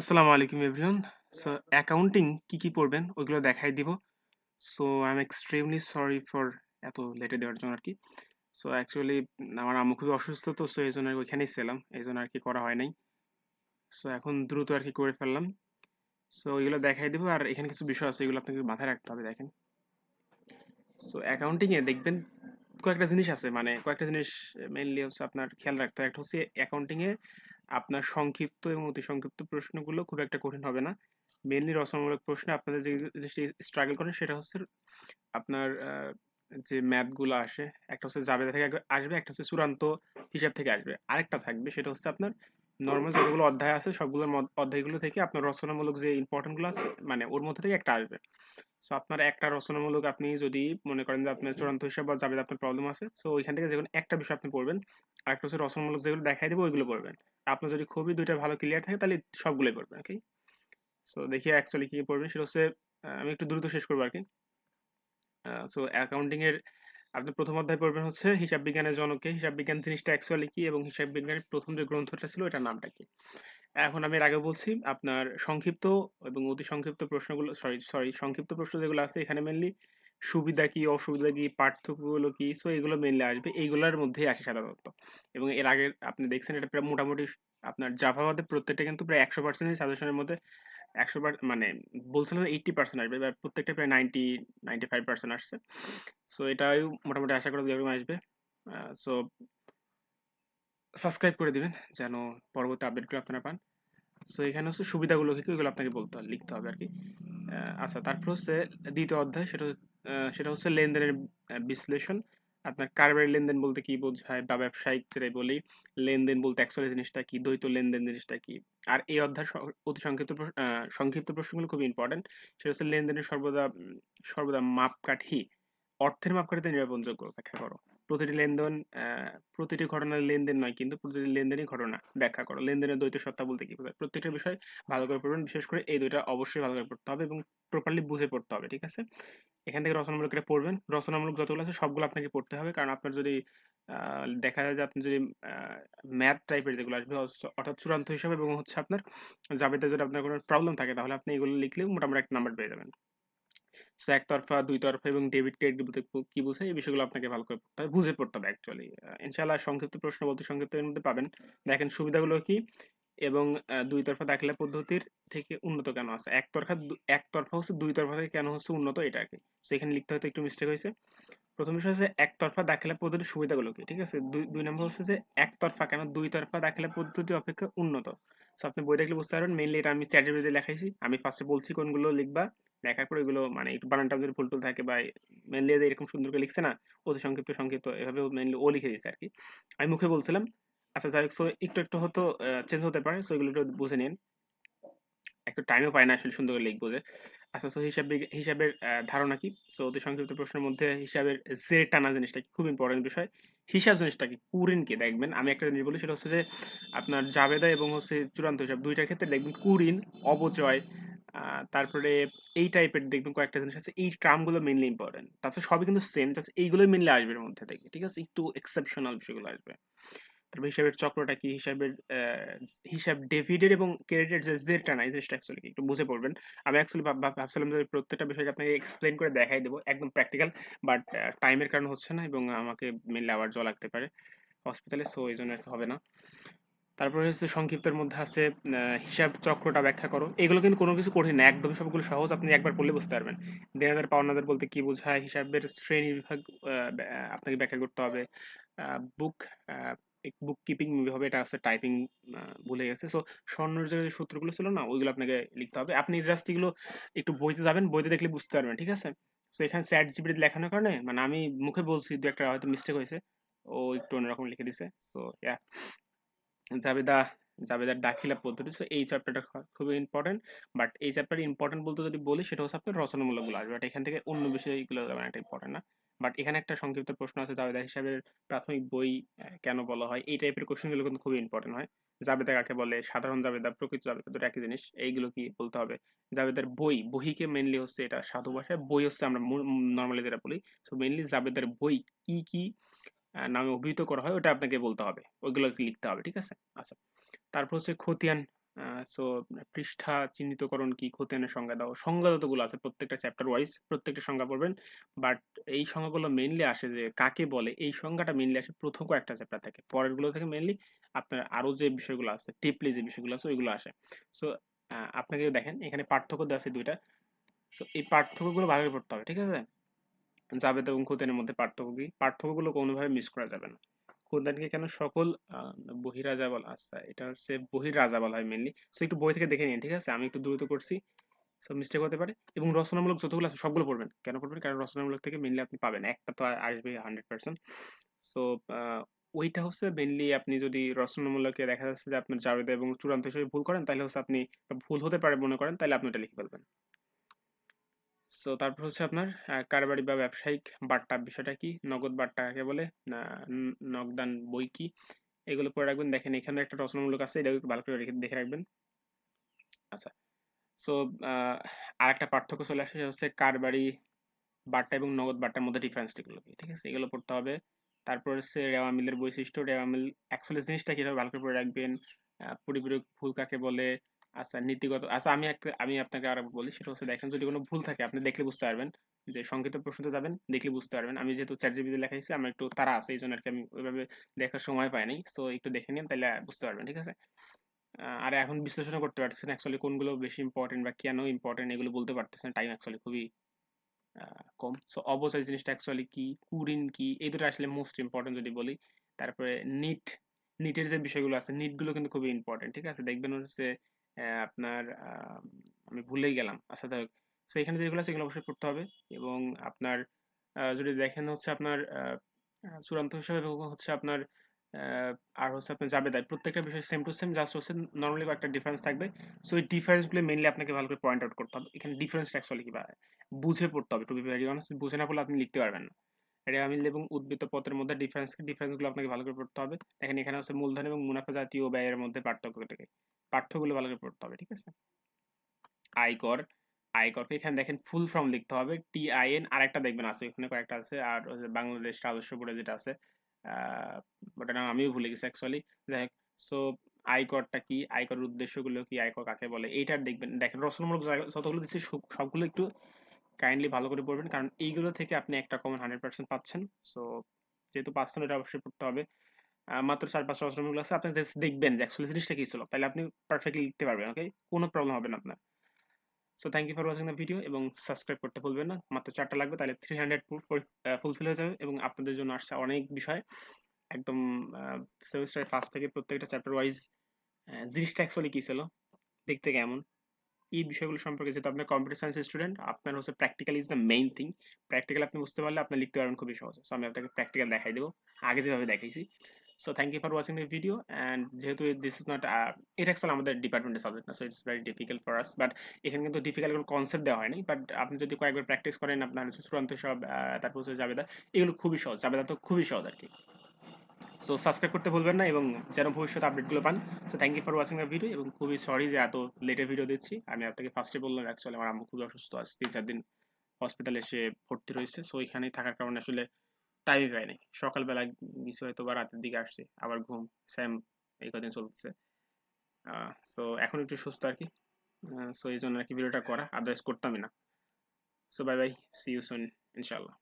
আসসালামু আলাইকুম everyone so accounting কি কি পড়বেন ওইগুলো দেখাই দিব। So I am extremely sorry for এত লেটে দেওয়ার জন্য আর কি সো অ্যাকচুয়ালি আমার আম্মু খুবই অসুস্থ তো সো এই জন্য ওইখানেই ছিলাম। এই জন্য আর কি করা হয় নাই। সো এখন দ্রুত আর কি করে ফেললাম। সো ওইগুলো দেখাই দিব। আর এখানে কিছু বিষয় আছে, এগুলো আপনাকে মাথায় রাখতে হবে, দেখেন। সো অ্যাকাউন্টিংয়ে দেখবেন কয়েকটা জিনিস আছে। মানে কয়েকটা জিনিস মেইনলি হচ্ছে আপনার খেয়াল রাখতে হবে। একটা হচ্ছে অ্যাকাউন্টিংয়ে আপনার সংক্ষিপ্ত এবং অতি সংক্ষিপ্ত প্রশ্নগুলো খুব একটা কঠিন হবে না। মেনলি রচনামূলক প্রশ্নে আপনাদের যে জিনিসটি স্ট্রাগল করেন সেটা হচ্ছে আপনার যে ম্যাথগুলো আসে, একটা হচ্ছে জাবেদা থেকে আসবে, একটা হচ্ছে চূড়ান্ত হিসাব থেকে আসবে। আরেকটা থাকবে, সেটা হচ্ছে আপনার নর্মাল যতগুলো অধ্যায় আছে, সবগুলোর অধ্যায়গুলো থেকে আপনার রচনামূলক যে ইম্পর্টেন্টগুলো আছে মানে ওর মধ্যে থেকে একটা আসবে। সো আপনার একটা রচনামূলক আপনি যদি মনে করেন যে আপনার চূড়ান্ত হিসাব বা জাবেদা আপনার প্রবলেম আছে সো ওইখান থেকে যে কোনো একটা বিষয় আপনি পড়বেন আর একটা হচ্ছে রচনামূলক যেগুলো দেখাই দেবো, ওইগুলো পড়বেন। আপনার যদি খুবই দুইটা ভালো ক্লিয়ার থাকে, তাহলে সবগুলোই পড়বেন ওকে সো দেখি অ্যাকচুয়ালি কি পড়বেন, সেটা হচ্ছে আমি একটু দ্রুত শেষ করব আর কি। সো অ্যাকাউন্টিং এর আপনি প্রথম অধ্যায় পড়বেন হচ্ছে হিসাব বিজ্ঞানের জনকে, হিসাব বিজ্ঞান জিনিসটা অ্যাকচুয়ালি কি এবং হিসাব বিজ্ঞানের প্রথম যে গ্রন্থটা ছিল এটার নামটা কি? এখন আমি এর আগে বলছি আপনার সংক্ষিপ্ত এবং অতি সংক্ষিপ্ত প্রশ্নগুলো সরি সরি সংক্ষিপ্ত প্রশ্ন যেগুলো আছে এখানে মেনলি সুবিধা কি, অসুবিধা কি, পার্থক্যগুলো কি সো এগুলো মেনলি আসবে। এইগুলোর মধ্যেই আসে সাধারণত। এবং এর আগে আপনি দেখছেন এটা প্রায় মোটামুটি আপনার জাভাবাদে প্রত্যেকটা কিন্তু প্রায় একশো পার্সেন্টই সাজেশনের মধ্যে একশো মানে বলছিলাম এইটটি পার্সেন্ট আসবে এবার প্রত্যেকটা প্রায় নাইনটি নাইনটি ফাইভ পার্সেন্ট আসছে। সো এটাই মোটামুটি আশা করা যেরকম আসবে। সো সাবস্ক্রাইব করে দিবেন যেন পরবর্তী আপডেটগুলো আপনারা পান। সো এখানে হচ্ছে সুবিধাগুলো কি ওগুলো আপনাকে বলতে হবে, লিখতে হবে আর কি। আচ্ছা তারপর হচ্ছে দ্বিতীয় অধ্যায়, সেটা সেটা হচ্ছে লেনদেনের বিশ্লেষণ। আপনার কারবারি লেনদেন বলতে কি বোঝায় বা ব্যবসায়িক যেটা বলি, লেনদেন বলতে অ্যাকচুয়ালি জিনিসটা কি, দ্বৈত লেনদেন জিনিসটা কি? আর এই অধ্যায় অতি সংক্ষিপ্ত সংক্ষিপ্ত প্রশ্নগুলো খুব ইম্পর্টেন্ট সেটা হচ্ছে লেনদেনের সর্বদা সর্বদা মাপকাঠি, অর্থের মাপকাঠিতে নিরাপদযোগ্য ব্যাখ্যা করো। প্রতিটি লেনদেন প্রতিটি ঘটনার লেনদেন নয়, কিন্তু প্রতিটি লেনদেনই ঘটনা, ব্যাখ্যা করো। লেনদেনের দ্বৈত সত্তা বলতে কি বোঝায়? প্রত্যেকটা বিষয় ভালো করে পড়বেন, বিশেষ করে এই দুইটা অবশ্যই ভালো করে পড়তে হবে এবং প্রপারলি বুঝে পড়তে হবে, ঠিক আছে? এখান থেকে রচনামূলক এটা পড়বেন। রচনামূলক যতগুলো আছে সবগুলো আপনাকে পড়তে হবে। কারণ আপনার যদি দেখা যায় যে আপনি যদি ম্যাথ টাইপের যেগুলো আসবে অর্থাৎ চূড়ান্ত হিসাবে এবং হচ্ছে আপনার জাবেদা যদি আপনার কোনো প্রবলেম থাকে, তাহলে আপনি এগুলো লিখলেও মোটামুটি একটা নাম্বার পেয়ে যাবেন। সো একতরফা দুই তরফা এবং ডেবিট ক্রেডিট বলতে কু- বোঝায় এই বিষয়গুলো আপনাকে ভালো করে পড়তে হবে বুঝে পড়তে হবে অ্যাকচুয়ালি ইনশাআল্লাহ সংক্ষিপ্ত প্রশ্ন বলতে সংক্ষিপ্ত এর মধ্যে পাবেন। দেখেন সুবিধাগুলো কি? এবং দুই তরফা দাখিলা পদ্ধতির থেকে উন্নত কেন আছে? একতরফা একতরফা হচ্ছে দুই তরফা থেকে কেন হচ্ছে উন্নত এটা আর কি সো এখানে লিখতে হয়তো একটু মিস্টেক হয়েছে। প্রথম বিষয় হচ্ছে একতরফা দাখিলা পদ্ধতির সুবিধাগুলো কি, ঠিক আছে? দুই দুই নম্বর হচ্ছে যে একতরফা কেন দুই তরফা দাখিলা পদ্ধতি অপেক্ষা উন্নত? সো আপনি বই দেখলে বুঝতে পারবেন মেনলি এটা আমি চ্যাটের লেখাইছি আমি ফার্স্টে বলছি কোনগুলো লিখবা লেখার পর এগুলো মানে একটু বানানটা যদি ভুল টুল থাকে বা মেনলি এরকম সুন্দর করে লিখছে না, অতি সংক্ষিপ্ত সংক্ষিপ্ত এভাবে মেনলি ও লিখে দিয়েছে আর কি আমি মুখে বলছিলাম আচ্ছা যাই হোক সো একটু একটু হয়তো চেঞ্জ হতে পারে সো এগুলো একটু বুঝে নিন। একটু টাইমও পায় না, আসলে সুন্দর করে লিখব যে। আচ্ছা সো হিসাব হিসাবের ধারণা কি? সো অতি সংক্ষিপ্ত প্রশ্নের মধ্যে হিসাবের যে টানা জিনিসটা কি? খুব ইম্পর্টেন্ট বিষয়। হিসাব জিনিসটা কি কুরিন কি দেখবেন? আমি একটা জিনিস বলি, সেটা হচ্ছে যে আপনার জাবেদা এবং হচ্ছে চূড়ান্ত হিসাব দুইটার ক্ষেত্রে দেখবেন কুরিন অবচয় তারপরে এই টাইপের দেখবেন কয়েকটা জিনিস আছে। এই টার্মগুলো মেনলি ইম্পর্টেন্ট তাছাড়া সবই কিন্তু সেম তাছাড়া এইগুলোই মেনলি আসবে এর মধ্যে থেকে, ঠিক আছে? একটু এক্সেপশনাল বিষয়গুলো আসবে। তারপর হিসাবের চক্রটা কি? হিসাবের হিসাব ডেভিডের এবং ক্রেডিটের যে জেরটা নাই জিনিসটা অ্যাকচুয়ালি একটু বুঝে পড়বেন। আমি অ্যাকচুয়ালি ভাবছিলাম যে প্রত্যেকটা বিষয়কে আপনাকে এক্সপ্লেন করে দেখাই দেবো, একদম প্র্যাকটিক্যাল বাট টাইমের কারণে হচ্ছে না এবং আমাকে মেনলি আবার জল লাগতে পারে হসপিটালে সো এই জন্য হবে না। তারপরে হচ্ছে সংক্ষিপ্তের মধ্যে আছে হিসাব চক্রটা ব্যাখ্যা করো। এগুলো কিন্তু কোনো কিছু কঠিন না একদম সবগুলো সহজ, আপনি একবার পড়লে বুঝতে পারবেন। দেনাদার, পাওনাদার বলতে কি বোঝায়? হিসাবের শ্রেণি বিভাগ আপনাকে ব্যাখ্যা করতে হবে। বুক বুক কিপিং হবে, এটা হচ্ছে টাইপিং ভুলে গেছে। সো স্বর্ণের যে সূত্রগুলো ছিল না, ওইগুলো আপনাকে লিখতে হবে। আপনি জাস্ট এগুলো একটু বইতে যাবেন, বইতে দেখলে বুঝতে পারবেন, ঠিক আছে? সো এখানে চ্যাট জিপিটি লেখানোর কারণে মানে আমি মুখে বলছি, দু একটা হয়তো মিস্টেক হয়েছে। ও একটু অন্যরকম লিখে দিছে। সো ইয়া জাবেদা, জাবেদার দাখিলা পদ্ধতি। সো এই চ্যাপ্টারটা খুবই ইম্পর্টেন্ট বাট এই চ্যাপ্টার ইম্পর্টেন্ট বলতে যদি বলি, সেটা হচ্ছে আপনার রচনামূলকগুলো আসবে। বাট এখান থেকে অন্য বিষয়গুলো একটা ইম্পর্টেন্ট না। বাট এখানে একটা সংক্ষিপ্ত প্রশ্ন আছে, জাবেদা হিসাবের প্রাথমিক বই কেন বলা হয়? এই টাইপের কোশ্চেনগুলো কিন্তু খুবই ইম্পর্টেন্ট হয়। জাবেদা কাকে বলে? সাধারণ জাবেদা, প্রকৃত জাবেদা, দুটো একই জিনিস, এইগুলো কি বলতে হবে? জাবেদার বই, বহিকে মেনলি হচ্ছে এটা সাধু ভাষায় বই হচ্ছে আমরা নর্মালি যেটা বলি সো মেনলি জাবেদার বই কি কি নামে অভিহিত করা হয়, ওটা আপনাকে বলতে হবে। ওইগুলো লিখতে হবে, ঠিক আছে? আচ্ছা তারপর হচ্ছে খতিয়ান। সো পৃষ্ঠা চিহ্নিতকরণ কি? খতিয়ানের সংজ্ঞা দাও। সংজ্ঞা যতগুলো আছে প্রত্যেকটা চ্যাপ্টার ওয়াইজ প্রত্যেকটা সংজ্ঞা পড়বেন। বাট এই সংজ্ঞাগুলো মেইনলি আসে যে কাকে বলে, এই সংজ্ঞাটা মেইনলি আসে প্রথম কয়েকটা চ্যাপ্টার থেকে। পরেরগুলো থেকে মেইনলি আপনার আরও যে বিষয়গুলো আছে টিপলি যে বিষয়গুলো আছে, ওইগুলো আসে। সো আপনাকে দেখেন, এখানে পার্থক্য দেওয়া আছে দুইটা। সো এই পার্থক্যগুলো ভালোভাবে পড়তে হবে, ঠিক আছে? জাবেদ এবং খতিয়ানের মধ্যে পার্থক্য কি? পার্থক্যগুলো কোনোভাবে মিস করা যাবে না। খোদানকে কেন সকল বহিরাজা বলা আচ্ছা এটা হচ্ছে বহিরাজা বলা হয় মেনলি সো একটু বই থেকে দেখে নিন, ঠিক আছে? আমি একটু দ্রুত করছি। সো মিস্টেক হতে পারে। এবং রচনামূলক যতগুলো আছে, সবগুলো পড়বেন। কেন পড়বেন? কারণ রচনামূলক থেকে মেনলি আপনি পাবেন। একটা তো আসবে হান্ড্রেড পার্সেন্ট সো ওইটা হচ্ছে মেনলি আপনি যদি রচনামূলকে দেখা যাচ্ছে যে আপনার জাবেদা এবং চূড়ান্ত হিসেবে ভুল করেন, তাহলে হচ্ছে আপনি ভুল হতে পারে মনে করেন, তাহলে আপনি ওটা লিখে ফেলবেন। সো তারপর হচ্ছে আপনার কারবারি বা ব্যবসায়িক বার্তা বিষয়টা কি? নগদ বার্তা কাকে বলে? না নগদান বই কি? এগুলো পড়ে রাখবেন। দেখেন, এখানে একটা রচনামূলক আছে এটা ভালো করে দেখে রাখবেন। আচ্ছা। সো আর একটা পার্থক্য চলে আসে হচ্ছে কারবারি বার্তা এবং নগদ বার্তার মধ্যে ডিফারেন্সটিগুলো ঠিক আছে? এগুলো পড়তে হবে। তারপর হচ্ছে রেওয়া মিলের বৈশিষ্ট্য। রেওয়া মিল অ্যাকচুয়ালি জিনিসটা কীভাবে ভালো করে পড়ে রাখবেন। পরিপূরক ফুল কাকে বলে? আচ্ছা নীতিগত আচ্ছা আমি একটা, আমি আপনাকে আর বলি, সেটা হচ্ছে দেখেন, যদি কোনো ভুল থাকে, আপনি দেখলে বুঝতে পারবেন যে সংক্ষিপ্ত প্রশ্নতে যাবেন, দেখলে বুঝতে পারবেন। আমি যেহেতু চ্যাট জিবিতে লেখাইছি আমার একটু তারা আছে এই জন্য আর কি আমি ওইভাবে দেখার সময় পাই নাই। সো একটু দেখে নিন তাহলে বুঝতে পারবেন, ঠিক আছে? আর এখন বিশ্লেষণ করতে পারতেছেন অ্যাকচুয়ালি কোনগুলো বেশি ইম্পর্টেন্ট বা কেন ইম্পর্টেন্ট এগুলো বলতে পারতেছেন টাইম অ্যাকচুয়ালি খুবই কম। সো অবচয় জিনিসটা অ্যাকচুয়ালি কি, কুরিন কি, এই দুটো আসলে মোস্ট ইম্পর্টেন্ট যদি বলি। তারপরে নিট নিটের যে বিষয়গুলো আছে নিটগুলো কিন্তু খুবই ইম্পর্টেন্ট ঠিক আছে? দেখবেন হচ্ছে আপনার আমি ভুলেই গেলাম। আচ্ছা যাই হোক। সো এখানে যেগুলো আছে সেগুলো অবশ্যই পড়তে হবে এবং আপনার যদি দেখেন হচ্ছে আপনার চূড়ান্ত হিসাবে হচ্ছে আপনার আর হচ্ছে আপনার জাবেদায় প্রত্যেকটা বিষয় সেম টু সেম জাস্ট হচ্ছে নর্মালি একটা ডিফারেন্স থাকবে। সো এই ডিফারেন্সগুলো মেনলি আপনাকে ভালো করে পয়েন্ট আউট করতে হবে। এখানে ডিফারেন্সটা অ্যাকচুয়ালি কী বুঝে পড়তে হবে টু বি ভেরি অনেস্ট বুঝে না পড়লে আপনি লিখতে পারবেন না। রেওয়ামিল এবং উদ্বৃত্ত পথের মধ্যে ডিফারেন্স ডিফারেন্সগুলো আপনাকে ভালো করে পড়তে হবে। দেখেন এখানে হচ্ছে মূলধন এবং মুনাফা জাতীয় ব্যয়ের মধ্যে পার্থক্য থেকে। পাঠ্যগুলো ভালো করে পড়তে হবে, ঠিক আছে? আয়কর আয়করকে এখানে দেখেন ফুল ফর্ম লিখতে হবে টি আই এন আর একটা দেখবেন আছে, এখানে কয়েকটা আছে, আর বাংলাদেশ রাজস্ব বোর্ডে যেটা আছে ওটা নাম আমিও ভুলে গেছি অ্যাকচুয়ালি যাই হোক সো আয়করটা কি আয়কর উদ্দেশ্যগুলো কি আয়কর কাকে বলে, এইটার দেখবেন, দেখেন রচনামূলক যতগুলো দিচ্ছি সবগুলো একটু কাইন্ডলি ভালো করে পড়বেন, কারণ এইগুলো থেকে আপনি একটা কমন হান্ড্রেড পার্সেন্ট পাচ্ছেন সো যেহেতু পাচ্ছেন এটা অবশ্যই পড়তে হবে। মাত্র চার পাঁচটা অষ্টমগুলো আছে। আপনি জাস্ট দেখবেন যে অ্যাকচুয়ালি জিনিসটা কী ছিল। তাহলে আপনি পারফেক্টলি লিখতে পারবেন ওকে কোনো প্রবলেম হবে না আপনার। So thank you for watching the video এবং সাবস্ক্রাইব করতে ভুলবেন না। মাত্র চারটা লাগবে তাহলে থ্রি হান্ড্রেড ফুলফিল হয়ে যাবে এবং আপনাদের জন্য আসছে অনেক বিষয়। একদম সেমিস্টার ফার্স্ট থেকে প্রত্যেকটা চ্যাপ্টার ওয়াইজ জিনিসটা অ্যাকচুয়ালি কী ছিল? দেখতে কেমন? এই বিষয়গুলো সম্পর্কে যেহেতু আপনার কম্পিউটার সায়েন্স স্টুডেন্ট আপনার হচ্ছে practical is the main thing practical আপনি বুঝতে পারলে আপনি লিখতে পারবেন খুবই সহজ। সো আমি আপনাকে প্র্যাকটিক্যাল দেখাই দেবো। আগে যেভাবে দেখাইছি। So thank you for watching the video and যেহেতু দিস ইজ নট এটা অ্যাকচুয়ালি আমাদের ডিপার্টমেন্টের সাবজেক্ট না so it's very difficult for us but এখানে কিন্তু ডিফিকাল্ট কোনো কনসেপ্ট দেওয়া হয়নি। বাট আপনি যদি কয়েকবার প্র্যাকটিস করেন, আপনার চূড়ান্ত সব তারপর হচ্ছে জাবেদা, এগুলো খুবই সহজ। জাবেদা তো খুবই সহজ আর কি। সো সাবস্ক্রাইব করতে ভুলবেন না এবং যেন ভবিষ্যতে আপডেটগুলো পান। So thank you for watching the video এবং খুবই সরি যে এত লেটে ভিডিও দিচ্ছি। আমি আপনাকে ফার্স্টে বললাম অ্যাকচুয়ালি আমার আম্মু খুবই অসুস্থ। আছে তিন চার দিন হসপিটালে এসে ভর্তি রয়েছে। সো এখানেই থাকার কারণে আসলে টাইমই পাই নাই। সকালবেলা কিছু হয়তো বা রাতের দিকে আসছে, আবার ঘুম স্যাম এই কদিন চলতেছে। সো এখন একটু সুস্থ আর কি। সো এই জন্য আর কি ভিডিওটা করা আদারওয়াইজ করতামই না। So bye bye see you soon ইনশাল্লাহ